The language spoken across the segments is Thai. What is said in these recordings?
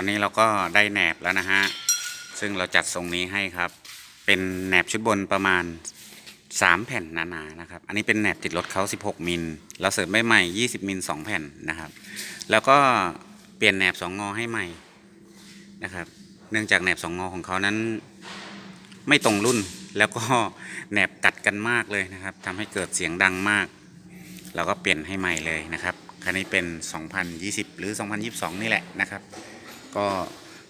อนนี้เราก็ได้แหนบแล้วนะฮะ ซึ่งเราจัดทรงนี้ให้ครับ เป็นแหนบชุดบนประมาณ 3 แผ่นหนาๆนะครับ อันนี้เป็นแหนบติดรถเขา 16 มิล เราเสริมใบใหม่ 20 มิล 2 แผ่นนะครับ แล้วก็เปลี่ยนแหนบ 2 งอให้ใหม่นะครับ เนื่องจากแหนบ 2 งอของเขานั้น ไม่ตรงรุ่น แล้วก็แหนบกัดกันมากเลยนะครับทำให้เกิดเสียงดังมาก เราก็เปลี่ยนให้ใหม่เลยนะครับคันนี้เป็น 2020 หรือ 2022 นี่แหละนะครับ ก็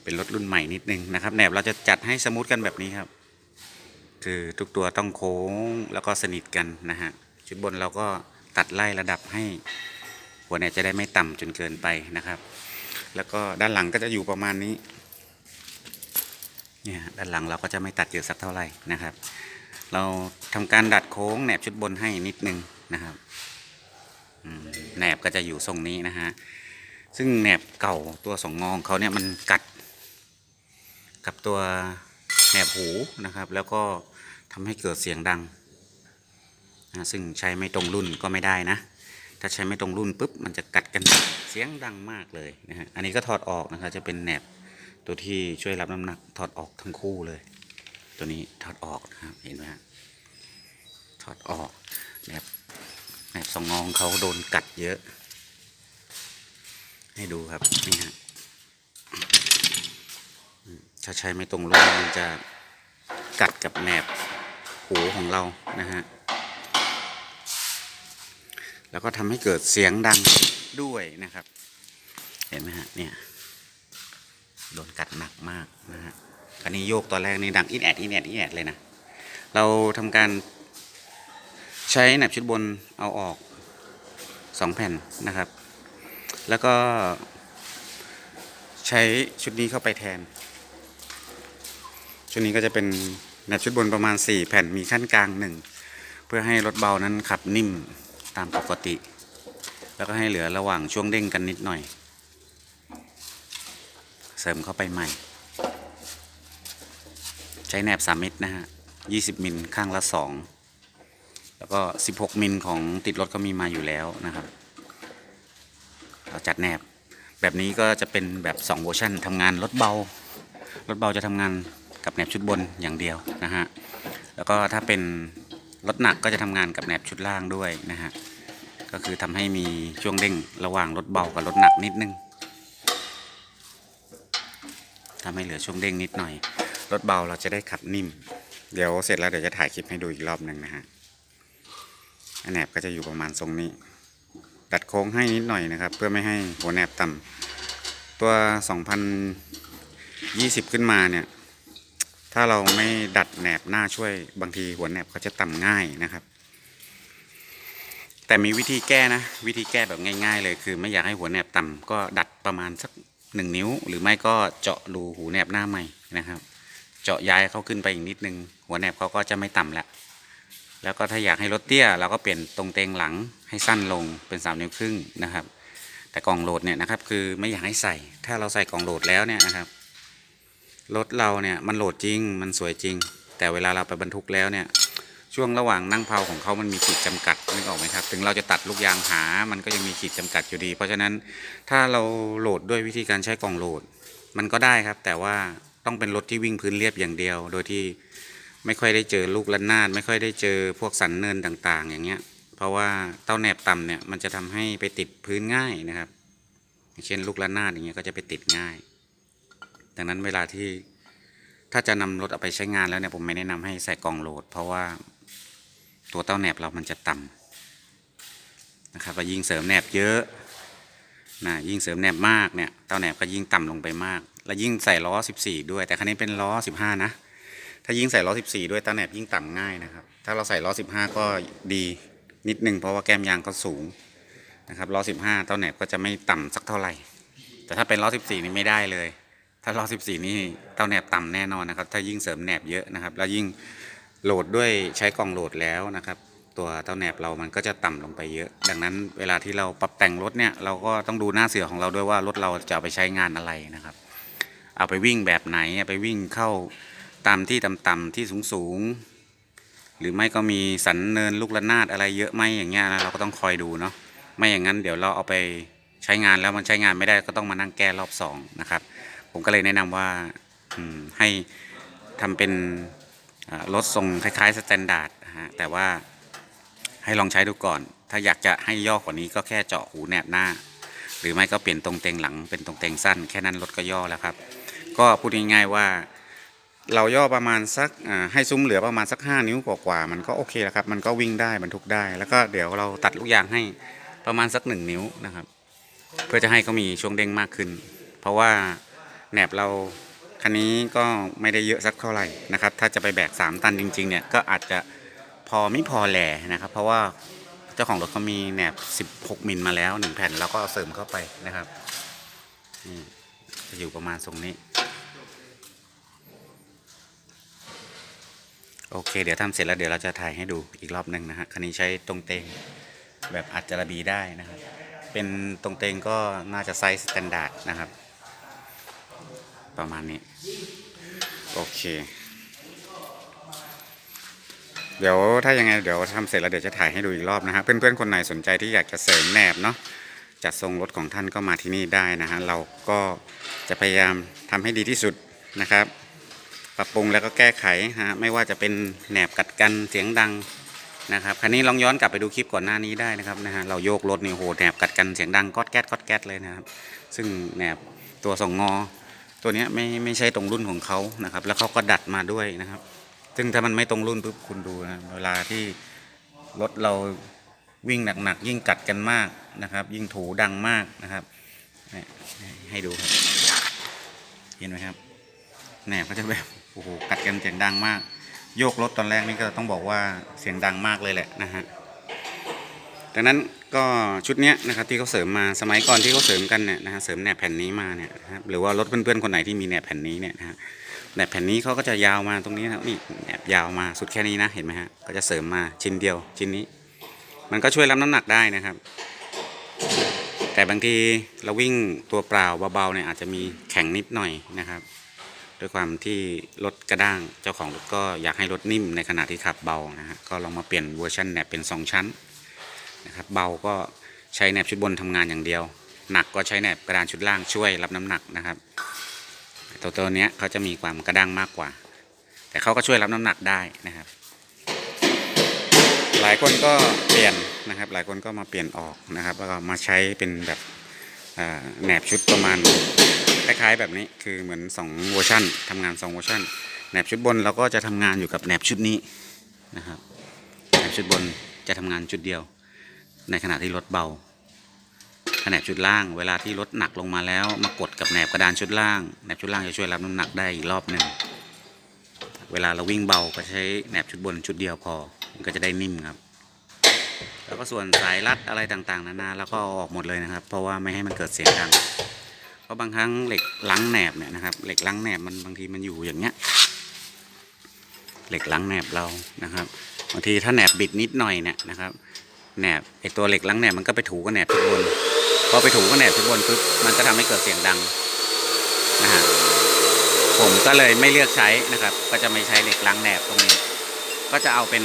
เป็นรถรุ่นใหม่นิดนึงนะครับแหนบเราจะจัดให้สมูทกันแบบนี้ครับ คือทุกตัวต้องโค้งแล้วก็สนิทกันนะฮะชุดบนเราก็ตัดไล่ระดับให้หัวแหนบจะได้ไม่ต่ำจนเกินไปนะครับ แล้วก็ด้านหลังก็จะอยู่ประมาณนี้เนี่ยด้านหลังเราก็จะไม่ตัดเยอะสักเท่าไหร่นะครับ เราทำการดัดโค้งแหนบชุดบนให้นิดนึงนะครับแหนบก็จะอยู่ทรงนี้นะฮะ ซึ่งแหนบเก่าตัวสองงองเขาเนี่ยมันกัด กับตัวแหนบหูนะครับ แล้วก็ทำให้เกิดเสียงดังนะซึ่งใช้ไม่ตรงรุ่นก็ไม่ได้นะ ถ้าใช้ไม่ตรงรุ่นปุ๊บมันจะกัดกันเสียงดังมากเลยนะฮะ อันนี้ก็ถอดออกนะครับจะเป็นแหนบตัวที่ช่วยรับน้ำหนักถอดออกทั้งคู่เลย ตัวนี้ถอดออกนะครับเห็นไหมฮะถอดออกแหนบแหนบสองงองเขาโดนกัดเยอะ ให้ดูครับนี่ฮะถ้าใช้ไม่ตรงรุ่นมันจะกัดกับแหนบหูของเรานะฮะแล้วก็ทำให้เกิดเสียงดังด้วยนะครับ เห็นไหมฮะเนี่ยโดนกัดหนักมากนะฮะอันนี้โยกตอนแรกนี่ดังอินแอดอินแอดอินแอดเลยนะ เราทำการใช้แหนบชุดบนเอาออกสองแผ่นนะครับ แล้วก็ใช้ชุดนี้เข้าไปแทน ชุดนี้ก็จะเป็นแหนบชุดบนประมาณ 4 แผ่นมีขั้นกลางหนึ่งเพื่อให้รถเบานั้นขับนิ่มตามปกติ แล้วก็ให้เหลือระหว่างช่วงเด้งกันนิดหน่อย เสริมเข้าไปใหม่ ใช้แหนบ 3 มิตรนะฮะ 20 มิลข้างละ 2 แล้วก็ 16 มิลของติดรถก็มีมาอยู่แล้วนะครับ เราจัดแหนบ แบบนี้ก็จะเป็นแบบ2เวอร์ชันทำงานรถเบารถเบาจะทำงานกับแหนบชุดบนอย่างเดียวนะฮะแล้วก็ถ้าเป็นรถหนักก็จะทำงานกับแหนบชุดล่างด้วยนะฮะก็คือทำให้มีช่วงเด้งระหว่างรถเบากับรถหนักนิดนึงทำให้เหลือช่วงเด้งนิดหน่อย รถเบาเราจะได้ขับนิ่ม เดี๋ยวเสร็จแล้วเดี๋ยวจะถ่ายคลิปให้ดูอีกรอบหนึ่งนะฮะแหนบก็จะอยู่ประมาณทรงนี้ ดัดโค้งให้นิดหน่อยนะครับ เพื่อไม่ให้หัวแหนบต่ำตัว 2020 ขึ้นมาเนี่ย ถ้าเราไม่ดัดแหนบหน้าช่วยบางทีหัวแหนบเขาจะต่ำง่ายนะครับ แต่มีวิธีแก้นะ วิธีแก้แบบง่าย ๆ เลยคือ ไม่อยากให้หัวแหนบต่ำก็ดัดประมาณสักหนึ่งนิ้ว หรือไม่ก็เจาะรูหูแหนบหน้าใหม่นะครับ เจาะย้ายเขาขึ้นไปอีกนิดนึง หัวแหนบเขาก็จะไม่ต่ำแล้ว แล้วก็ถ้าอยากให้รถเตี้ยเราก็เปลี่ยนตรงเตงหลังให้สั้นลงเป็นสามนิ้วครึ่งนะครับ แต่กล่องโหลดเนี่ยนะครับคือไม่อยากให้ใส่ ถ้าเราใส่กล่องโหลดแล้วเนี่ยนะครับรถเราเนี่ยมันโหลดจริงมันสวยจริง แต่เวลาเราไปบรรทุกแล้วเนี่ยช่วงระหว่างนั่งเผาของเขามันมีขีดจำกัดนึกออกไหมครับ ถึงเราจะตัดลูกยางหา มันก็ยังมีขีดจำกัดอยู่ดี เพราะฉะนั้นถ้าเราโหลดด้วยวิธีการใช้กล่องโหลด มันก็ได้ครับ แต่ว่าต้องเป็นรถที่วิ่งพื้นเรียบอย่างเดียว โดยที่ ไม่ค่อยได้เจอลูกระนาดไม่ค่อยได้เจอพวกสันเนินต่างๆ อย่างเงี้ย เพราะว่าเต้าแหนบต่ำเนี่ยมันจะทำให้ไปติดพื้นง่ายนะครับอย่างเช่นลูกระนาดอย่างเงี้ยก็จะไปติดง่าย ดังนั้นเวลาที่ถ้าจะนำรถเอาไปใช้งานแล้วเนี่ยผมไม่แนะนำให้ใส่กล่องโหลด เพราะว่าตัวเต้าแหนบเรามันจะต่ำนะครับยิ่งเสริมแหนบเยอะนะยิ่งเสริมแหนบมากเนี่ยเต้าแหนบก็ยิ่งต่ำลงไปมาก แล้วยิ่งใส่ล้อ 14 ด้วย แต่คันนี้เป็นล้อ 15 นะ ถ้ายิ่งใส่ล้อ 14 ด้วยต้าแหนบยิ่งต่ำง่ายนะครับ ถ้าเราใส่ล้อ 15 ก็ดีนิดนึงเพราะว่าแก้มยางก็สูงนะครับล้อ 15เต้าแหนบก็จะไม่ต่ำสักเท่าไหร่ แต่ถ้าเป็นล้อ 14 นี่ไม่ได้เลย ถ้าล้อ 14 นี่เต้าแหนบต่ำแน่นอนนะครับ ถ้ายิ่งเสริมแหนบเยอะนะครับ แล้วยิ่งโหลดด้วยใช้กล่องโหลดแล้วนะครับ ตัวเต้าแหนบเรามันก็จะต่ำลงไปเยอะ ดังนั้นเวลาที่เราปรับแต่งรถเนี่ยเราก็ต้องดูหน้าเสือของเราด้วยว่ารถเราจะเอาไปใช้งานอะไรนะครับ เอาไปวิ่งแบบไหนไปวิ่งเข้า ตามที่ต่ำๆที่สูงๆ หรือไม่ก็มีสันเนินลูกระนาดอะไรเยอะไหมอย่างเงี้ยนะเราก็ต้องคอยดูเนาะไม่อย่างนั้นเดี๋ยวเราเอาไปใช้งานแล้วมันใช้งานไม่ได้ก็ต้องมานั่งแก้รอบสองนะครับผมก็เลยแนะนำว่าให้ทำเป็นรถทรงคล้ายๆสแตนดาร์ดนะฮะแต่ว่าให้ลองใช้ดูก่อน ถ้าอยากจะให้ย่อกว่านี้ก็แค่เจาะหูแหนบหน้า หรือไม่ก็เปลี่ยนตรงเตงหลังเป็นตรงเตงสั้น แค่นั้นรถก็ย่อแล้วครับ ก็พูดง่ายๆว่า เราย่อประมาณสักให้ซุ้มเหลือประมาณสัก 5 นิ้วกว่าๆมันก็โอเคแล้วครับ มันก็วิ่งได้บรรทุกได้ แล้วก็เดี๋ยวเราตัดลูกยางให้ประมาณสัก 1 นิ้วนะครับ เพื่อจะให้เขามีช่วงเด้งมากขึ้น เพราะว่าแหนบเราคันนี้ก็ไม่ได้เยอะสักเท่าไหร่นะครับ ถ้าจะไปแบก 3 ตันจริง ๆ เนี่ยก็อาจจะพอไม่พอแหล่นะครับ เพราะว่าเจ้าของรถเขามีแหนบ 16 มิลมาแล้วหนึ่งแผ่นแล้วก็เอาเสริมเข้าไปนะครับนี่จะอยู่ประมาณทรงนี้ โอเค เดี๋ยวทำเสร็จแล้วเดี๋ยวเราจะถ่ายให้ดูอีกรอบหนึ่งนะฮะคันนี้ใช้ตรงเตงแบบอัดจระบีได้นะครับ เป็นตรงเตงก็น่าจะไซส์สแตนดาร์ดนะครับ ประมาณนี้ โอเค เดี๋ยวถ้ายังไงเดี๋ยวทำเสร็จแล้วเดี๋ยวจะถ่ายให้ดูอีกรอบนะฮะเพื่อนๆคนไหนสนใจที่อยากจะเสริมแหนบเนาะจัดทรงรถของท่านก็มาที่นี่ได้นะฮะเราก็จะพยายามทำให้ดีที่สุดนะครับ ปรับปรุงแล้วก็แก้ไขฮะไม่ว่าจะเป็นแหนบกัดกันเสียงดังนะครับคันนี้ลองย้อนกลับไปดูคลิปก่อนหน้านี้ได้นะครับนะฮะเราโยกรถนี่โหแหนบกัดกันเสียงดังก๊อดแก๊ดก๊อดแก๊ดเลยนะครับ ซึ่งแหนบตัวสองงอ ตัวเนี้ยไม่ไม่ใช่ตรงรุ่นของเขานะครับ แล้วเขาก็ดัดมาด้วยนะครับ ซึ่งถ้ามันไม่ตรงรุ่นปุ๊บคุณดูนะเวลาที่รถเราวิ่งหนักๆยิ่งกัดกันมากนะครับ ยิ่งถูดังมากนะครับให้ดูครับ เห็นไหมครับแหนบก็จะแบบ โอ้โหกัดกันเสียงดังมาก โยกรถตอนแรกนี่ก็ต้องบอกว่าเสียงดังมากเลยแหละนะฮะดังนั้นก็ชุดเนี้ยนะครับที่เขาเสริมมาสมัยก่อนที่เขาเสริมกันเนี่ยนะฮะเสริมแหนบแผ่นนี้มาเนี่ยนะครับหรือว่ารถเพื่อนๆคนไหนที่มีแหนบแผ่นนี้เนี่ยนะฮะแหนบแผ่นนี้เขาก็จะยาวมาตรงนี้นะนี่แหนบยาวมาสุดแค่นี้นะเห็นไหมฮะก็จะเสริมมาชิ้นเดียวชิ้นนี้ มันก็ช่วยรับน้ำหนักได้นะครับ แต่บางทีเราวิ่งตัวเปล่าเบาๆเนี่ยอาจจะมีแข็งนิดหน่อยนะครับ ด้วยความที่รถกระด้างเจ้าของรถก็อยากให้รถนิ่มในขณะที่ขับเบานะฮะก็ลองมาเปลี่ยนเวอร์ชันแหนบเป็น 2 ชั้นนะครับเบาก็ใช้แหนบชุดบนทำงานอย่างเดียว หนักก็ใช้แหนบกระดานชุดล่างช่วยรับน้ำหนักนะครับ ตัวตัวนี้เขาจะมีความกระด้างมากกว่า แต่เขาก็ช่วยรับน้ำหนักได้นะครับ หลายคนก็เปลี่ยนนะครับ หลายคนก็มาเปลี่ยนออกนะครับแล้วก็มาใช้เป็นแบบแหนบชุดประมาณ ล้ายๆแบบนี้คือเหมือน2เวอร์ชันทำงาน2เวอร์ชันแหนบชุดบนเราก็จะทำงานอยู่กับแหนบชุดนี้นะครับแหนบชุดบนจะทำงานชุดเดียว ในขณะที่รถเบาแหนบชุดล่างเวลาที่รถหนักลงมาแล้วมากดกับแหนบกระดานชุดล่างแหนบชุดล่างจะช่วยรับน้ำหนักได้อีกรอบหนึ่งเวลาเราวิ่งเบาก็ใช้แหนบชุดบนชุดเดียวพอมันก็จะได้นิ่มครับ แล้วก็ส่วนสายรัดอะไรต่างๆ นานาแล้วก็เอาออกหมดเลยนะครับ เพราะว่าไม่ให้มันเกิดเสียงดัง ราะบางครั้งเหล็กลังแหนบเนี่ยนะครับ เหล็กลังแหนบมันบางทีมันอยู่อย่างเงี้ย เหล็กลังแหนบเรานะครับ บางทีถ้าแหนบบิดนิดหน่อยเนี่ยนะครับแหนบไอตัวเหล็กลังแหนบมันก็ไปถูกับแหนบทุกบนพอไปถูกับแหนบทุกบนปุ๊บมันก็ทำให้เกิดเสียงดังนะฮะผมก็เลยไม่เลือกใช้นะครับ ก็จะไม่ใช้เหล็กลังแหนบตรงนี้ ก็จะเอาเป็น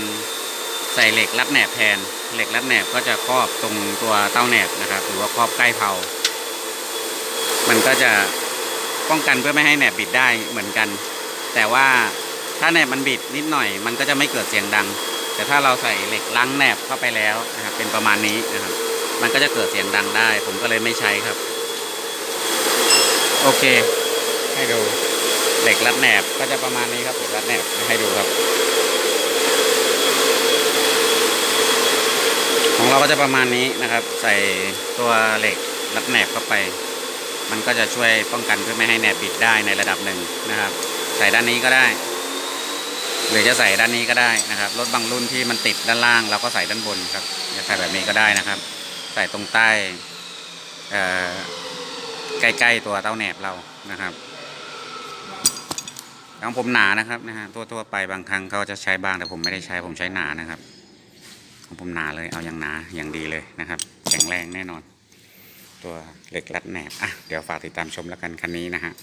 ใส่เหล็กรัดแหนบแทน เหล็กรัดแหนบก็จะครอบตรงตัวเต้าแหนบนะครับ หรือว่าครอบใกล้เพา มันก็จะป้องกันเพื่อไม่ให้แหนบบิดได้เหมือนกัน แต่ว่าถ้าแหนบมันบิดนิดหน่อย มันก็จะไม่เกิดเสียงดัง แต่ถ้าเราใส่เหล็กล้งแหนบเข้าไปแล้วนะครับเป็นประมาณนี้นะครับ มันก็จะเกิดเสียงดังได้ ผมก็เลยไม่ใช้ครับ โอเค ให้ดูเหล็กรัดแหนบก็จะประมาณนี้ครับเหล็กรัดแหนบให้ดูครับ ของเราก็จะประมาณนี้นะครับ ใส่ตัวเหล็กรัดแหนบเข้าไป มันก็จะช่วยป้องกันเพื่อไม่ให้แหนบบิดได้ในระดับหนึ่งนะครับ ใส่ด้านนี้ก็ได้ หรือจะใส่ด้านนี้ก็ได้นะครับ รถบางรุ่นที่มันติดด้านล่างเราก็ใส่ด้านบนครับจะใส่แบบนี้ก็ได้นะครับ ใส่ตรงใต้เอ่อใกล้ๆตัวเต้าแหนบเรานะครับของผมหนานะครับนะฮะตัวๆไปบางครั้งเขาจะใช้บางแต่ผมไม่ได้ใช้ผมใช้หนานะครับของผมหนาเลยเอาอย่างหนาอย่างดีเลยนะครับ แข็งแรงแน่นอน ตัวเหล็กรัดแหนบอะเดี๋ยวฝากติดตามชมแล้วกันคันนี้นะฮะ